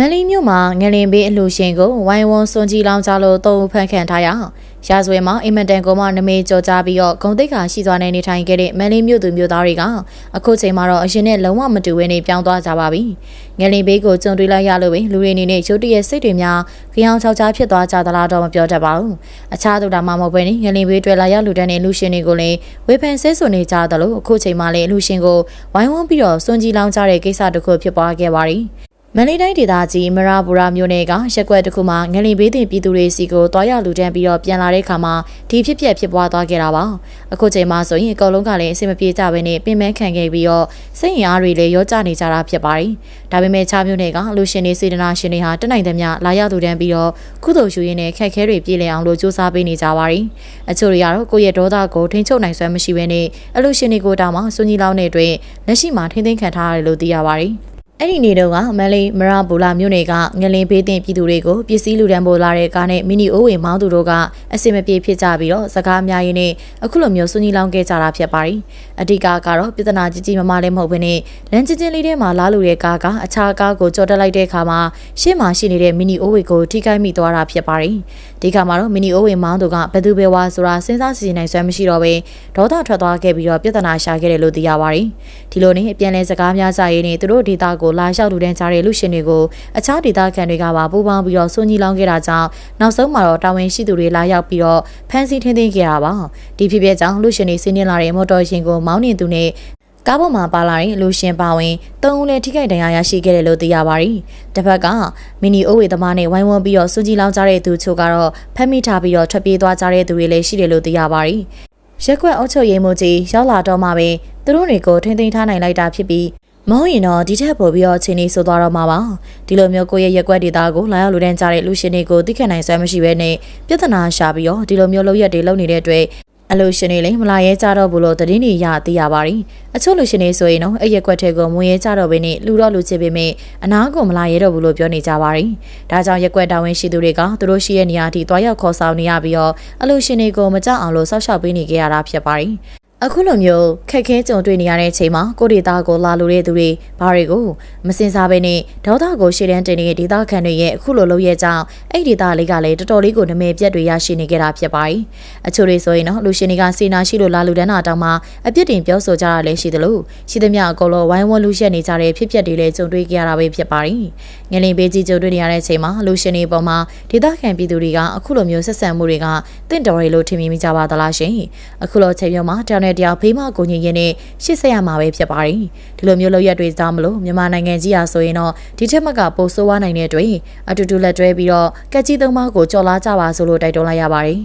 မန်လီမြို့မှာငလင်ဘေးအလှရှင်ကိုဝိုင်းဝန်းစွန်ကြီးလောင်းကြလို့တုံဖန်ခံထားရရာဇဝဲမှာအင်မတန်ကိုမှနမေကြော်ကြပြီးတော့ဂုံတိတ်ခါရှိစွာနဲ့နေထိုင်ခဲ့တဲ့မန်လီမြို့သူမြို့သားတွေကအခုချိန်မှာတော့အရင်နဲ့လုံးဝမတူဘဲနေပြောင်းသွားကြပါပြီငလင်ဘေးကိုကြုံတွေ့လိုက်ရလို့ပဲလူတွေအနေနဲ့ရုတ်တရက်စိတ်တွေများကြောင်ချောက်ချားဖြစ်သွားကြသလားတော့မပြောတတ်ပါဘူးအခြားသူတာမှမဟုတ်ဘဲနေငလင်ဘေးတွေ့လာရလူတန်းတဲ့လူရှင်တွေကိုလည်းဝေဖန်ဆဲဆွနေကြသလိုအခုချိန်မှာလည်းလူရှင်ကိုဝိုင်းဝန်းပြီးတော့စွန်ကြီးလောင်းကြတဲ့ကိစ္စတစ်ခုဖြစ်ပွားခဲ့ပါရီ မန္တလေးတိုင်းဒေသကြီးမရာဘူရာမြို့နယ်ကရက်ကွက်တစ်ခုမှာငလင်ဘေးတင်ပြည်သူတွေစီကိုတွားရလူတန်းပြီးတော့ပြန်လာတဲ့ခါမှာဒီဖြစ်ပျက်ဖြစ်ပွားသွားခဲ့တာပါအခုချိန်မှာဆိုရင်အကုန်လုံးကလည်းအဆင်မပြေကြဘဲနဲ့ပြင်ပန်းခံခဲ့ပြီးတော့စိတ်ရင်အားတွေလည်းရောကျနေကြတာဖြစ်ပါတယ်ဒါပေမဲ့ချားမြို့နယ်ကလူရှင်တွေစေတနာရှင်တွေဟာတက်နိုင်သမျှလာရလူတန်းပြီးတော့ကုသိုလ်ရှူရင်းနဲ့ခက်ခဲတွေပြည်လည်အောင်လို့စူးစမ်းပေးနေကြပါတယ်အချို့တွေကတော့ကိုယ့်ရဲ့ဒေါသကိုထိန်းချုပ်နိုင်စွမ်းမရှိဘဲနဲ့အလူရှင်တွေကိုတောင်းမှစွန်ကြီးလောင်းတဲ့အတွက်လက်ရှိမှာထိမ့်သိမ်းခံထားရတယ်လို့သိရပါတယ် အဲ့ဒီနေ့တော့ကမန်လေးမရဘူလာမြို့နယ်ကငလင်ဘေးတင်ပြည်သူတွေကိုပစ္စည်းလူတန်းပို့လာတဲ့ကားနဲ့မီနီအိုးဝင်မောင်းသူတို့ကအစင်မပြေဖြစ်ကြပြီးတော့စကားများရင်းနဲ့အခုလိုမျိုးစွန်ကြီးလောင်းခဲ့ကြတာဖြစ်ပါတယ်။အဓိကကတော့ပြဿနာကြီးကြီးမားမားလည်းမဟုတ်ဘဲနဲ့လမ်းချင်းချင်းလေးထဲမှာလာလူတဲ့ကားကအခြားကားကိုကြော်တက်လိုက်တဲ့အခါမှာရှေ့မှာရှိနေတဲ့မီနီအိုးဝေကိုထိခိုက်မိသွားတာဖြစ်ပါတယ်။ဒီကမှာတော့မီနီအိုးဝေမောင်းသူကဘယ်သူပဲဝါဆိုတာစဉ်းစားစီစဉ်နိုင်စွမ်းမရှိတော့ဘဲဒေါသထွက်သွားခဲ့ပြီးတော့ပြဿနာရှာခဲ့တယ်လို့သိရပါတယ်။ဒီလိုနဲ့အပြန်လဲစကားများကြရင်းနဲ့သူတို့ဒေတာကိုလာလျှောက်လူတန်းကြတဲ့လူရှင်တွေကိုအခြားဒေသခံတွေကပါပူးပေါင်းပြီးတော့စွန့်ကြီးလောင်းခဲ့တာကြောင့်နောက်ဆုံးမှာတော့တာဝန်ရှိသူတွေလာရောက်ပြီးတော့ဖမ်းဆီးထိန်းသိမ်းခဲ့တာပါဒီဖြစ်ဖြစ်ကြောင့်လူရှင်တွေဆင်းနေလာတဲ့မော်တော်ယာဉ်ကိုမောင်းနေသူနဲ့ကားပေါ်မှာပါလာတဲ့လူရှင်ပါဝင်သုံးဦးလည်းထိခိုက်ဒဏ်ရာရရှိခဲ့တယ်လို့သိရပါတယ်။တစ်ဖက်ကမီနီအိုဝေသမားနဲ့ဝိုင်းဝန်းပြီးတော့စွကြီးလောင်းကြတဲ့သူချို့ကတော့ဖမ်းမိထားပြီးတော့ထွက်ပြေးသွားကြတဲ့သူတွေလည်းရှိတယ်လို့သိရပါတယ်။ရက်ကွက်အုပ်ချုပ်ရေးမှူးကြီးရောက်လာတော့မှပဲသူတို့တွေကိုထိန်းသိမ်းထားနိုင်လိုက်တာဖြစ်ပြီး မဟုတ်ရင်တော့ဒီထက်ပိုပြီးတော့ချင်းနေဆိုသွားတော့မှာပါဒီလိုမျိုးကိုယ့်ရဲ့ရက်ွက်ဒေတာကိုလာရောက်လူတန်းကြတဲ့လူရှင်တွေကိုသိခံနိုင်စွမ်းမရှိဘဲနဲ့ပြဿနာရှာပြီးတော့ဒီလိုမျိုးလောက်ရက်တွေလုပ်နေတဲ့အတွက်အလို့ရှင်တွေလည်းမလာရဲကြတော့ဘူးလို့တည်င်းနေရသိရပါတယ်အချို့လူရှင်တွေဆိုရင်တော့အဲ့ရက်ွက်ထဲကိုမဝင်ရဲကြတော့ဘဲနဲ့လူတော့လူချစ်ပေမဲ့အနာကိုမလာရဲတော့ဘူးလို့ပြောနေကြပါတယ်ဒါကြောင့်ရက်ွက်တာဝန်ရှိသူတွေကသူတို့ရှိတဲ့နေရာအထိတွားရောက်ခေါ်ဆောင်နေရပြီးတော့အလို့ရှင်တွေကိုမကြောက်အောင်လို့စောက်ရှောက်ပေးနေကြရတာဖြစ်ပါတယ် အခုလိုမျိုးခက်ခဲကြုံတွေ့နေရတဲ့အချိန်မှာကိုဒေတာကိုလာလိုတဲ့သူတွေဘာတွေကိုမစင်စားဘဲနဲ့ဒေါသကိုရှေ့တန်းတင်နေတဲ့ဒေတာခံတွေရဲ့အခုလိုလုပ်ရကြောင်းအဲ့ဒီဒေတာလေးကလည်းတော်တော်လေးကိုနမဲပြတ်တွေရရှိနေကြတာဖြစ်ပါတယ်။အချို့တွေဆိုရင်တော့လူရှင်တွေကစေနာရှိလို့လာလူတန်းတာတောင်းမှအပြစ်တင်ပြောဆိုကြတာလည်းရှိသလိုရှိသမျှအကုန်လုံးဝိုင်းဝန်းလူရက်နေကြတဲ့ဖြစ်ပျက်တွေလည်းကြုံတွေ့ကြရတာပဲဖြစ်ပါတယ်။ငလင်ပေးကြီးကြုံတွေ့နေရတဲ့အချိန်မှာလူရှင်တွေပေါ်မှာဒေတာခံပြည်သူတွေကအခုလိုမျိုးဆက်ဆံမှုတွေကတင့်တော်ရီလို့ထင်မြင်မိကြပါသလားရှင်။အခုလိုချိန်မျိုးမှာတောင်နဲ့တရားဖေးမကိုညင်ရင်နဲ့ရှစ်ဆက်ရမှာပဲဖြစ်ပါတယ်ဒီလိုမျိုးလောက်ရက်တွေကြောင့်မလို့မြန်မာနိုင်ငံကြီးဟာဆိုရင်တော့ဒီထက်မကပိုဆိုးဝါးနိုင်တဲ့အတွက်အတူတူလက်တွဲပြီးတော့ကက်ကြီးသုံးပါးကိုကြော်လားကြပါဆိုလို့တိုက်တွန်းလိုက်ရပါတယ်